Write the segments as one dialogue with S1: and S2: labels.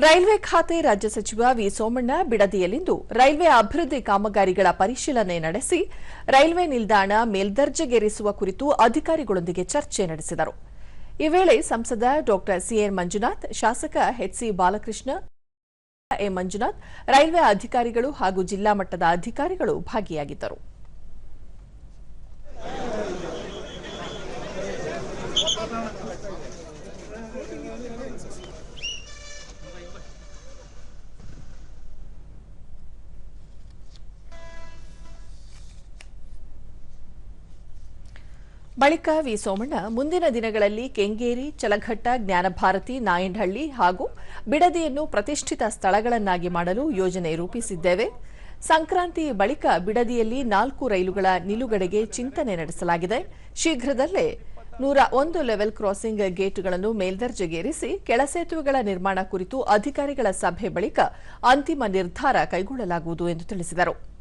S1: Railway ಖಾತೆ ರಾಜ್ಯ ಸಚಿವ ವಿ ಸೋಮಣ್ಣ ಬಿಡದಿಯಲ್ಲಿಂದು ರೈಲ್ವೆ ಅಭಿವೃದ್ಧಿ ಕಾಮಗಾರಿಗಳ ಪರಿಶೀಲನೆ ನಡೆಸಿ ರೈಲ್ವೆ ನಿಲ್ದಾಣ ಮೇಲ್ದರ್ಜೆಗೇರಿಸುವ ಕುರಿತು ಅಧಿಕಾರಿಗಳೊಂದಿಗೆ ಚರ್ಚೆ ನಡೆಸಿದರು. ಈ ವೇಳೆ ಸಂಸದ ಡಾ ಸಿಎನ್ ಮಂಜುನಾಥ್, ಶಾಸಕ HC Balakrishna, A Manjunath, railway ಅಧಿಕಾರಿಗಳು ಹಾಗೂ ಜಿಲ್ಲಾ ಮಟ್ಟದ ಅಧಿಕಾರಿಗಳು ಭಾಗಿಯಾಗಿದ್ದರು. ಬಳಿಕ ವಿ ಸೋಮಣ್ಣ, ಮುಂದಿನ ದಿನಗಳಲ್ಲಿ ಕೆಂಗೇರಿ, ಚಲಘಟ್ಟ, ಜ್ಞಾನಭಾರತಿ, ನಾಯಂಡಹಳ್ಳಿ ಹಾಗೂ ಬಿಡದಿಯನ್ನು ಪ್ರತಿಷ್ಠಿತ ಸ್ಥಳಗಳನ್ನಾಗಿ ಮಾಡಲು ಯೋಜನೆ ರೂಪಿಸಿದ್ದೇವೆ. ಸಂಕ್ರಾಂತಿ ಬಳಿಕ ಬಿಡದಿಯಲ್ಲಿ ನಾಲ್ಕು ರೈಲುಗಳ ನಿಲುಗಡೆಗೆ ಚಿಂತನೆ ನಡೆಸಲಾಗಿದೆ. ಶೀಘ್ರದಲ್ಲೇ ನೂರ ಒಂದು ಲೆವೆಲ್ ಕ್ರಾಸಿಂಗ್ ಗೇಟ್ಗಳನ್ನು ಮೇಲ್ದರ್ಜೆಗೇರಿಸಿ ಕೆಳಸೇತುವೆಗಳ ನಿರ್ಮಾಣ ಕುರಿತು ಅಧಿಕಾರಿಗಳ ಸಭೆ ಬಳಿಕ ಅಂತಿಮ ನಿರ್ಧಾರ ಕೈಗೊಳ್ಳಲಾಗುವುದು ಎಂದು ತಿಳಿಸಿದರು.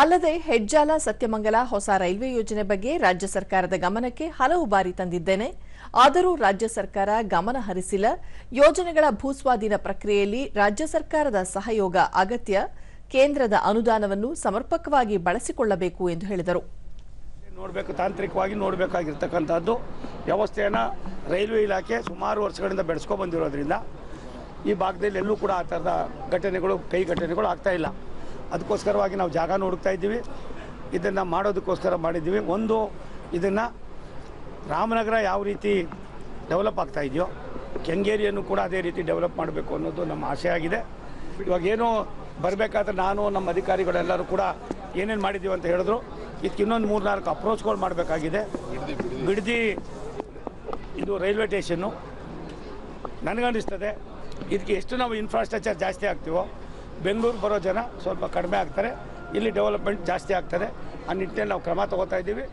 S1: ಅಲ್ಲದೆ ಹೆಜ್ಜಾಲ ಸತ್ಯಮಂಗಲ ಹೊಸ ರೈಲ್ವೆ ಯೋಜನೆ ಬಗ್ಗೆ ರಾಜ್ಯ ಸರ್ಕಾರದ ಗಮನಕ್ಕೆ ಹಲವು ಬಾರಿ ತಂದಿದ್ದೇನೆ. ಆದರೂ ರಾಜ್ಯ ಸರ್ಕಾರ ಗಮನ ಹರಿಸಿಲ್ಲ. ಯೋಜನೆಗಳ ಭೂಸ್ವಾಧೀನ ಪ್ರಕ್ರಿಯೆಯಲ್ಲಿ ರಾಜ್ಯ ಸರ್ಕಾರದ ಸಹಯೋಗ ಅಗತ್ಯ. ಕೇಂದ್ರದ ಅನುದಾನವನ್ನು ಸಮರ್ಪಕವಾಗಿ ಬಳಸಿಕೊಳ್ಳಬೇಕು ಎಂದು ಹೇಳಿದರು.
S2: ನೋಡಬೇಕು, ತಾಂತ್ರಿಕವಾಗಿ ನೋಡಬೇಕಾಗಿರ್ತಕ್ಕಂಥದ್ದು. ವ್ಯವಸ್ಥೆಯನ್ನು ರೈಲ್ವೆ ಇಲಾಖೆ ಸುಮಾರು ವರ್ಷಗಳಿಂದ ಬೆಳೆಸ್ಕೊ ಬಂದಿರೋದ್ರಿಂದ ಈ ಭಾಗದಲ್ಲಿ ಎಲ್ಲೂ ಕೂಡ ಆ ಥರದ ಘಟನೆಗಳು, ಕೈ ಘಟನೆಗಳು ಆಗ್ತಾ ಇಲ್ಲ. ಅದಕ್ಕೋಸ್ಕರವಾಗಿ ನಾವು ಜಾಗ ಹುಡುಕ್ತಾ ಇದ್ದೀವಿ. ಇದನ್ನು ಮಾಡೋದಕ್ಕೋಸ್ಕರ ಮಾಡಿದ್ದೀವಿ. ಒಂದು, ಇದನ್ನು ರಾಮನಗರ ಯಾವ ರೀತಿ ಡೆವಲಪ್ ಆಗ್ತಾ ಇದೆಯೋ, ಕೆಂಗೇರಿಯನ್ನು ಕೂಡ ಅದೇ ರೀತಿ ಡೆವಲಪ್ ಮಾಡಬೇಕು ಅನ್ನೋದು ನಮ್ಮ ಆಸೆ ಆಗಿದೆ. ಇವಾಗ ಏನು ಬರಬೇಕಾದ್ರೆ ನಾನು, ನಮ್ಮ ಅಧಿಕಾರಿಗಳೆಲ್ಲರೂ ಕೂಡ ಏನೇನು ಮಾಡಿದ್ದೀವಿ ಅಂತ ಹೇಳಿದ್ರು. ಇದಕ್ಕೆ ಇನ್ನೊಂದು ಮೂರು ನಾಲ್ಕು ಅಪ್ರೋಚ್ಗಳು ಮಾಡಬೇಕಾಗಿದೆ. ಬಿಡದಿ ಇದು ರೈಲ್ವೆ ಸ್ಟೇಷನ್ನು. ನನಗನ್ನಿಸ್ತದೆ. ಇದಕ್ಕೆ ಎಷ್ಟು ನಾವು ಇನ್ಫ್ರಾಸ್ಟ್ರಕ್ಚರ್ ಜಾಸ್ತಿ ಆಗ್ತೀವೋ ಬೆಂಗಳೂರು ಬರೋ ಜನ ಸ್ವಲ್ಪ ಕಡಿಮೆ ಆಗ್ತಾರೆ. ಇಲ್ಲಿ ಡೆವಲಪ್ಮೆಂಟ್ ಜಾಸ್ತಿ ಆಗ್ತದೆ. ಆ ನಿಟ್ಟಿನಲ್ಲಿ ನಾವು ಕ್ರಮ ತಗೋತಾ ಇದ್ದೀವಿ.